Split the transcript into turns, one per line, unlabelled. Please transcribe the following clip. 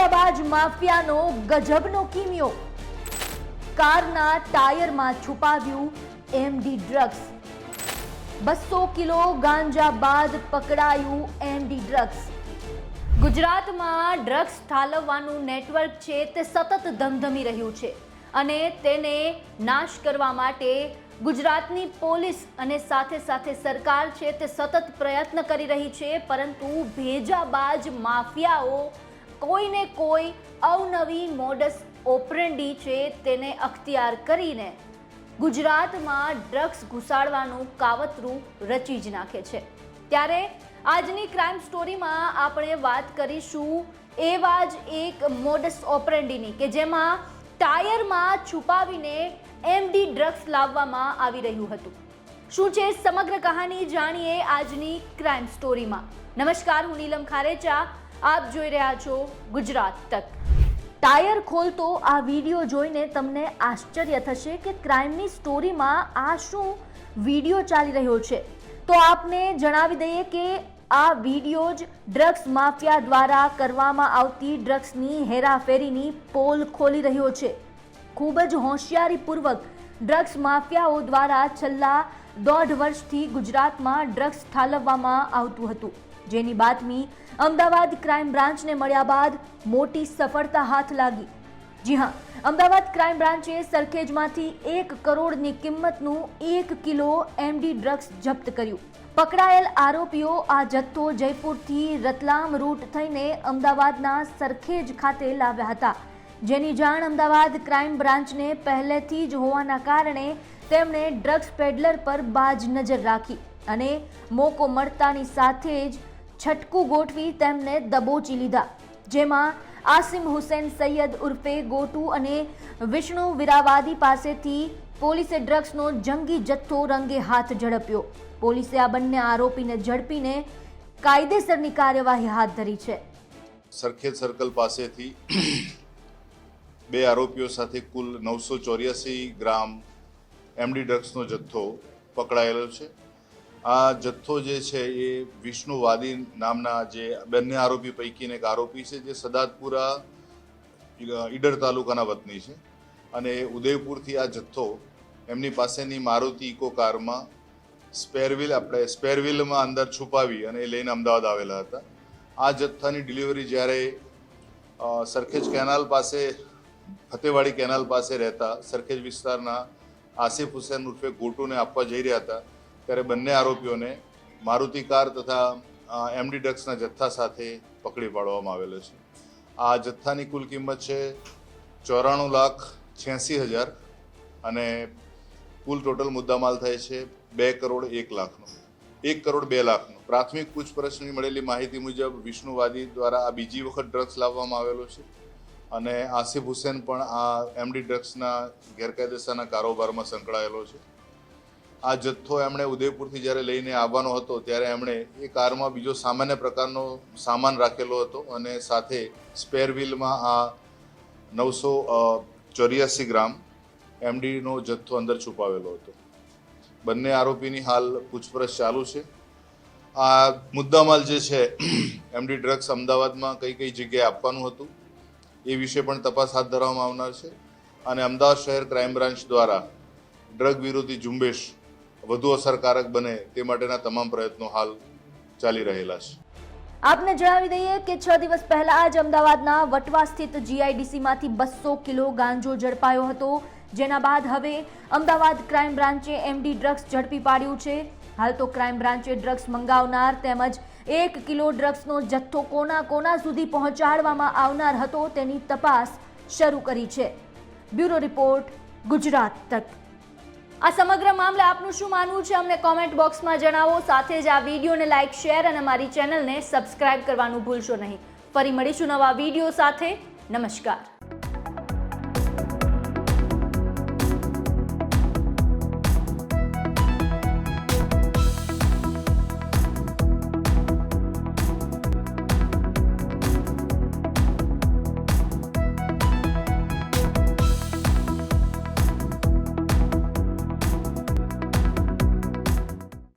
ભેજાબાજ માફિયાનો ગજબનો કિમિયો. કારના ટાયરમાં છુપાવ્યું એમડી ડ્રગ્સ. બસો કિલો ગાંજા બાદ પકડાયું એમડી ડ્રગ્સ. ગુજરાતમાં ડ્રગ્સ ઠાલવવાનું નેટવર્ક છે તે સતત ધમધમી રહ્યું છે અને તેને નાશ કરવા માટે ગુજરાતની પોલીસ અને સાથે સાથે સરકાર છે તે સતત પ્રયત્ન કરી રહી છે, પરંતુ ભેજાબાજ માફિયાઓ કોઈને કોઈ અવનવી મોડસ ઓપરેન્ડી છે તેને અખતિયાર કરીને ગુજરાતમાં ડ્રગ્સ ઘુસાડવાનું કાવતરું રચી જ નાખે છે. ત્યારે આજની ક્રાઇમ સ્ટોરીમાં આપણે વાત કરીશું એવા જ એક મોડસ ઓપરેન્ડીની કે જેમાં ટાયરમાં છુપાવીને એમડી ડ્રગ્સ લાવવામાં આવી રહ્યું હતું. શું છે સમગ્ર કહાની જાણીએ આજની ક્રાઇમ સ્ટોરીમાં. નમસ્કાર, હું નીલમ ખારેચા. આપ જોઈ રહ્યા છો ગુજરાત તક. ટાયર ખોલતો આ વીડિયો જોઈને તમને આશ્ચર્ય થશે કે ક્રાઇમની સ્ટોરીમાં આ શું વીડિયો ચાલી રહ્યો છે. તો આપને જણાવી દઈએ કે આ વીડિયો જ ડ્રગ્સ માફિયા દ્વારા કરવામાં આવતી ડ્રગ્સની હેરાફેરીની પોલ ખોલી રહ્યો છે. ખૂબ જ હોશિયારીપૂર્વક ડ્રગ્સ માફિયાઓ દ્વારા છેલ્લા દોઢ વર્ષથી ગુજરાતમાં ડ્રગ્સ ઠાલવવામાં આવતું હતું. જેની બાતમી અમદાવાદ ક્રાઇમ બ્રાન્ચને મળ્યા બાદ મોટી સફળતા હાથ લાગી. જી હા, અમદાવાદ ક્રાઇમ બ્રાન્ચે સરખેજમાંથી એક કરોડની કિંમતનું એક કિલો એમડી ડ્રગ્સ જપ્ત કર્યું. પકડાયેલ આરોપીઓ આ જથ્થો જયપુરથી રતલામ રૂટ થઈને અમદાવાદના સરખેજ ખાતે લાવ્યા હતા. જેની જાણ અમદાવાદ ક્રાઇમ બ્રાન્ચને પહેલેથી જ હોવાના કારણે તેમણે ડ્રગ્સ પેડલર પર બાજ નજર રાખી અને મોકો મળતાની સાથે જ છટકું ગોઠવી તેમને દબોચી લીધા, જેમાં આસિમ હુસેન સૈયદ ઉર્ફે ગોટુ અને વિષ્ણુ વિરાવાદી પાસેથી પોલીસે ડ્રગ્સનો જંગી જથ્થો રંગે હાથ ઝડપ્યો. પોલીસે આ બંને આરોપીને ઝડપીને કાયદેસરની કાર્યવાહી હાથ ધરી છે.
સરખેજ સર્કલ પાસેથી બે આરોપીઓ સાથે કુલ નવસો ચોર્યાસી ગ્રામ એમડી ડ્રગ્સનો જથ્થો પકડાયેલો છે. આ જથ્થો જે છે એ વિષ્ણુ વાદી નામના જે બંને આરોપી પૈકીને એક આરોપી છે, જે સદાતપુરા ઈડર તાલુકાના વતની છે. અને ઉદયપુરથી આ જથ્થો એમની પાસેની મારુતિ ઇકો કારમાં સ્પેરવિલ આપણે સ્પેરવિલમાં અંદર છુપાવી અને એ લઈને અમદાવાદ આવેલા હતા. આ જથ્થાની ડિલિવરી જ્યારે સરખેજ કેનાલ પાસે ફતેવાડી કેનાલ પાસે રહેતા સરખેજ વિસ્તારના આસિફ હુસેન ઉર્ફે ગોટુને આપવા જઈ રહ્યા હતા. ત્યારે બંને આરોપીઓને મારુતિ કાર તથા એમડી ડ્રગ્સના જથ્થા સાથે પકડી પાડવામાં આવેલો છે. આ જથ્થાની કુલ કિંમત છે ચોરાણું લાખ છ્યાસી હજાર અને કુલ ટોટલ મુદ્દામાલ થાય છે બે કરોડ એક લાખનો. એક કરોડ બે લાખનો. પ્રાથમિક પૂછપરછની મળેલી માહિતી મુજબ વિષ્ણુવાદી દ્વારા આ બીજી વખત ડ્રગ્સ લાવવામાં આવેલો છે. અને આસિફ હુસેન પણ આ એમડી ડ્રગ્સના ગેરકાયદેસરના કારોબારમાં સંકળાયેલો છે. આ જથ્થો એમણે ઉદયપુરથી જ્યારે લઈને આવવાનો હતો, ત્યારે એમણે એ કારમાં બીજો સામાન્ય પ્રકારનો સામાન રાખેલો હતો અને સાથે સ્પેર વ્હીલમાં આ નવસો ચોર્યાસી ગ્રામ એમડીનો જથ્થો અંદર છુપાવેલો હતો. બંને આરોપીની હાલ પૂછપરછ ચાલુ છે. આ મુદ્દામાલ જે છે એમડી ડ્રગ્સ અમદાવાદમાં કઈ કઈ જગ્યાએ આપવાનું હતું એ વિશે પણ તપાસ હાથ ધરવામાં આવનાર છે. અને અમદાવાદ શહેર ક્રાઇમ બ્રાન્ચ દ્વારા ડ્રગ વિરોધી ઝુંબેશ વધુ અસરકારક બને તે માટેના તમામ પ્રયત્નો હાલ ચાલી રહેલા છે.
આપને જણાવી દઈએ કે છ દિવસ પહેલા જ અમદાવાદના વટવા સ્થિત જીઆઈડીસીમાંથી બસો કિલો ગાંજો ઝડપાયો હતો. જેના બાદ હવે અમદાવાદ ક્રાઇમ બ્રાન્ચે એમડી ડ્રગ્સ ઝડપી પાડ્યું છે. હાલ તો ક્રાઇમ બ્રાન્ચે ડ્રગ્સ મંગાવનાર તેમજ એક કિલો ડ્રગ્સનો જથ્થો કોના કોના સુધી પહોંચાડવામાં આવનાર હતો તેની તપાસ શરૂ કરી છે. બ્યુરો રિપોર્ટ, ગુજરાત તક. આ સમગ્ર મામલે આપનું શું માનવું છે અમને કોમેન્ટ બોક્સમાં જણાવો. સાથે જ આ વિડીયોને લાઇક શેર અને મારી ચેનલને સબસ્ક્રાઇબ કરવાનું ભૂલશો નહીં. ફરી મળીશું નવા વીડિયો સાથે. નમસ્કાર.